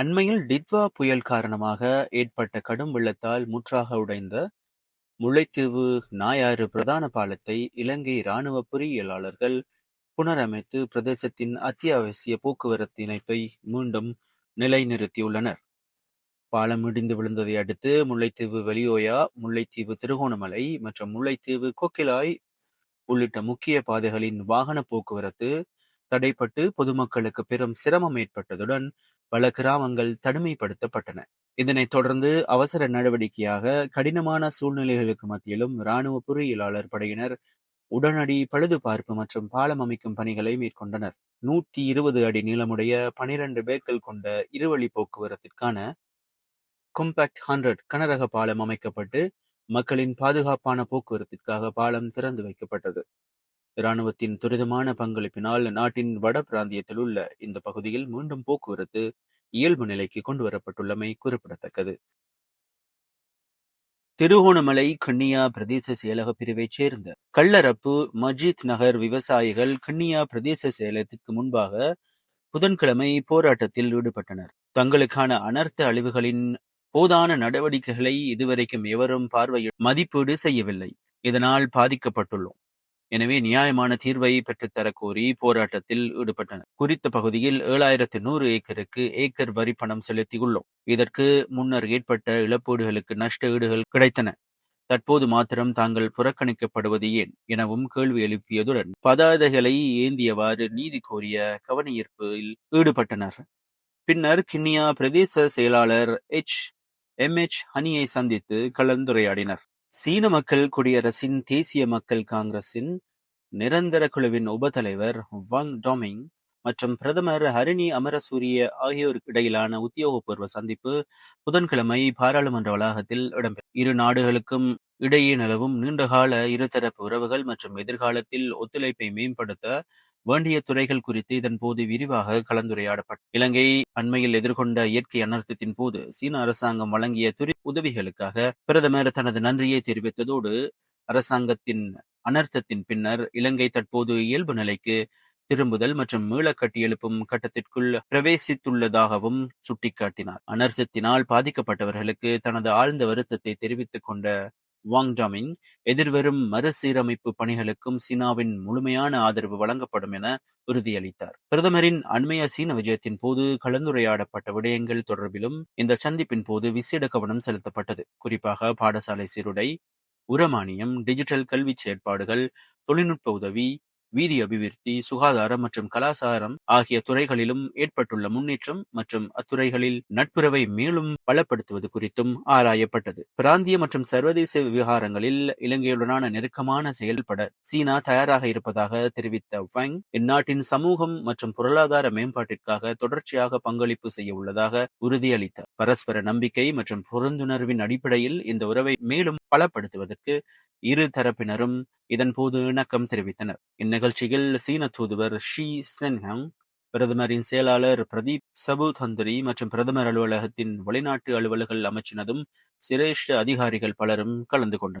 அண்மையில் டிட்வா புயல் காரணமாக ஏற்பட்ட கடும் வெள்ளத்தால் முற்றாக உடைந்த முல்லைத்தீவு நாயாறு பிரதான பாலத்தை இலங்கை இராணுவ பொறியியலாளர்கள் புனரமைத்து பிரதேசத்தின் அத்தியாவசிய போக்குவரத்து இணைப்பை மீண்டும் நிலைநிறுத்தியுள்ளனர். பாலம் இடிந்து விழுந்ததை அடுத்து முல்லைத்தீவு வெளியோயா, முல்லைத்தீவு திருகோணமலை மற்றும் முல்லைத்தீவு கொக்கிலாய் உள்ளிட்ட முக்கிய பாதைகளின் வாகன போக்குவரத்து தடைப்பட்டு பொதுமக்களுக்கு பெரும் சிரமம் ஏற்பட்டதுடன் பல கிராமங்கள் தனிமைப்படுத்தப்பட்டன. இதனைத் தொடர்ந்து அவசர நடவடிக்கையாக கடினமான சூழ்நிலைகளுக்கு மத்தியிலும் இராணுவ பொறியியலாளர் படையினர் உடனடி பழுதுபார்ப்பு மற்றும் பாலம் அமைக்கும் பணிகளை மேற்கொண்டனர். நூற்றி இருபது அடி நீளமுடைய பனிரெண்டு பேர்கள் கொண்ட இருவழி போக்குவரத்திற்கான கும்பாக்ட் ஹண்ட்ரட் கனரக பாலம் அமைக்கப்பட்டு மக்களின் பாதுகாப்பான போக்குவரத்திற்காக பாலம் திறந்து வைக்கப்பட்டது. இராணுவத்தின் துரிதமான பங்களிப்பினால் நாட்டின் வட பிராந்தியத்தில் உள்ள இந்த பகுதியில் மீண்டும் போக்குவரத்து இயல்பு நிலைக்கு கொண்டுவரப்பட்டுள்ளமை குறிப்பிடத்தக்கது. திருகோணமலை கிண்ணியா பிரதேச செயலக பிரிவைச் சேர்ந்த கள்ளரப்பு மஜித் நகர் விவசாயிகள் கிண்ணியா பிரதேச செயலகத்திற்கு முன்பாக புதன்கிழமை போராட்டத்தில் ஈடுபட்டனர். தங்களுக்கான அனர்த்த அழிவுகளின் போதான நடவடிக்கைகளை இதுவரைக்கும் எவரும் பார்வையிட மதிப்பீடு செய்யவில்லை. இதனால் பாதிக்கப்பட்டுள்ளோம். எனவே நியாயமான தீர்வை பெற்றுத்தரக்கோரி போராட்டத்தில் ஈடுபட்டனர். குறித்த பகுதியில் ஏழாயிரத்து நூறு ஏக்கருக்கு ஏக்கர் வரி பணம் செலுத்தியுள்ளோம். இதற்கு முன்னர் ஏற்பட்ட இழப்பீடுகளுக்கு நஷ்ட ஈடுகள் கிடைத்தன. தற்போது மாத்திரம் தாங்கள் புறக்கணிக்கப்படுவது ஏன் எனவும் கேள்வி எழுப்பியதுடன் பதாதைகளை ஏந்தியவாறு நீதி கோரிய கவனஈர்ப்பில் ஈடுபட்டனர். பின்னர் கிண்ணியா பிரதேச செயலாளர் எச். எம். எச். ஹனியை சந்தித்து கலந்துரையாடினர். சீன மக்கள் குடியரசின் தேசிய மக்கள் காங்கிரசின் நிரந்தர குழுவின் உப-தலைவர் டாமிங் மற்றும் பிரதமர் ஹரிணி அமரசூரிய ஆகியோருக்கிடையிலான உத்தியோகபூர்வ சந்திப்பு புதன்கிழமை பாராளுமன்ற வளாகத்தில் இடம்பெற்றது. இரு நாடுகளுக்கும் இடையே நிலவும் நீண்டகால இருதரப்பு உறவுகள் மற்றும் எதிர்காலத்தில் ஒத்துழைப்பை மேம்படுத்த வேண்டிய துறைகள் குறித்து இதன்போது விரிவாக கலந்துரையாடப்பட்டது. இலங்கை அண்மையில் எதிர்கொண்ட இயற்கை அனர்த்தத்தின் போது சீன அரசாங்கம் வழங்கிய துறை உதவிகளுக்காக பிரதமர் தனது நன்றியை தெரிவித்ததோடு அரசாங்கத்தின் அனர்த்தத்தின் பின்னர் இலங்கை தற்போது இயல்பு நிலைக்கு திரும்புதல் மற்றும் மீளக் கட்டியெழுப்பும் கட்டத்திற்குள் பிரவேசித்துள்ளதாகவும் சுட்டிக்காட்டினார். அனர்த்தத்தினால் பாதிக்கப்பட்டவர்களுக்கு தனது ஆழ்ந்த வருத்தத்தை தெரிவித்துக் கொண்ட வாங் டாமிங் எதிர்வரும் மறுசீரமைப்பு பணிகளுக்கும் சீனாவின் முழுமையான ஆதரவு வழங்கப்படும் என உறுதியளித்தார். பிரதமரின் அண்மைய சீன விஜயத்தின் போது கலந்துரையாடப்பட்ட விடயங்கள் தொடர்பிலும் இந்த சந்திப்பின் போது விசேட கவனம் செலுத்தப்பட்டது. குறிப்பாக பாடசாலை சீருடை, உரமானியம், டிஜிட்டல் கல்விச் செயற்பாடுகள், தொழில்நுட்ப உதவி, வீதி அபிவிருத்தி, சுகாதாரம் மற்றும் கலாசாரம் ஆகிய துறைகளிலும் ஏற்பட்டுள்ள முன்னேற்றம் மற்றும் அத்துறைகளில் நட்புறவை மேலும் பலப்படுத்துவது குறித்தும் ஆராயப்பட்டது. பிராந்திய மற்றும் சர்வதேச விவகாரங்களில் இலங்கையுடனான நெருக்கமான செயல்பட சீனா தயாராக இருப்பதாக தெரிவித்த வங், இந்நாட்டின் சமூகம் மற்றும் பொருளாதார மேம்பாட்டிற்காக தொடர்ச்சியாக பங்களிப்பு செய்ய உள்ளதாக உறுதியளித்தார். பரஸ்பர நம்பிக்கை மற்றும் புரிந்துணர்வின் அடிப்படையில் இந்த உறவை மேலும் பலப்படுத்துவதற்கு இரு தரப்பினரும் இதன்போது இணக்கம் தெரிவித்தனர். இந்நிகழ்ச்சியில் சீன தூதுவர் ஷி சென்ஹங், பிரதமரின் செயலாளர் பிரதீப் சபுதந்திரி மற்றும் பிரதமர் அலுவலகத்தின் வெளிநாட்டு அலுவல்கள் அமைச்சினதும் சிரேஷ்ட அதிகாரிகள் பலரும் கலந்து கொண்டனர்.